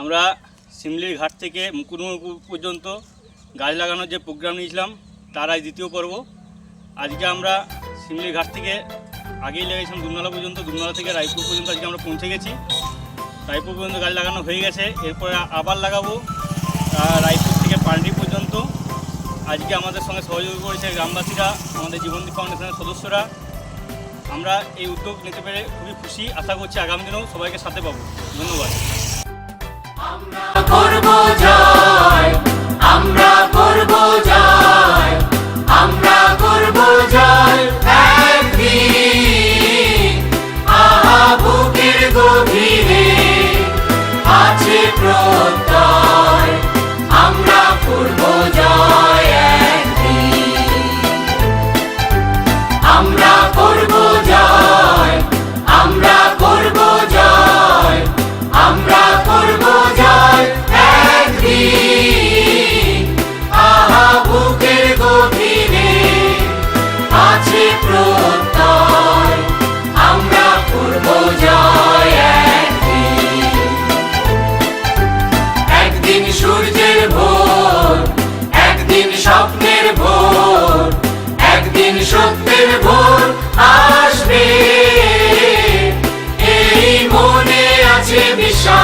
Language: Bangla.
আমরা সিমলির ঘাট থেকে মুকুটমণিপুর পর্যন্ত গাছ লাগানোর যে প্রোগ্রাম নিয়েছিলাম, তার আজ দ্বিতীয় পর্ব। আজকে আমরা সিমলির ঘাট থেকে আগেই লেগেছিলাম দুমনালা পর্যন্ত দুমনালা থেকে রায়পুর পর্যন্ত আজকে আমরা পৌঁছে গেছি। রায়পুর পর্যন্ত গাছ লাগানো হয়ে গেছে, এরপরে আবার লাগাবো রায়পুর থেকে পান্ডি পর্যন্ত। আজকে আমাদের সঙ্গে সহযোগী করেছে গ্রামবাসীরা, আমাদের জীবনদীপ ফাউন্ডেশনের সদস্যরা। আমরা এই উদ্যোগ নিতে পেরে খুবই খুশি, আশা করছি আগামী দিনেও সবাইকে সাথে পাবো। ধন্যবাদ। করব জয় আমরা করব জয় আমরা করব জয় একদিন। আহা বুকের গভীরে আছে প্রত্যয়। সত্যের ভোর আসবে। এই মনে আছে বিশ্বাস।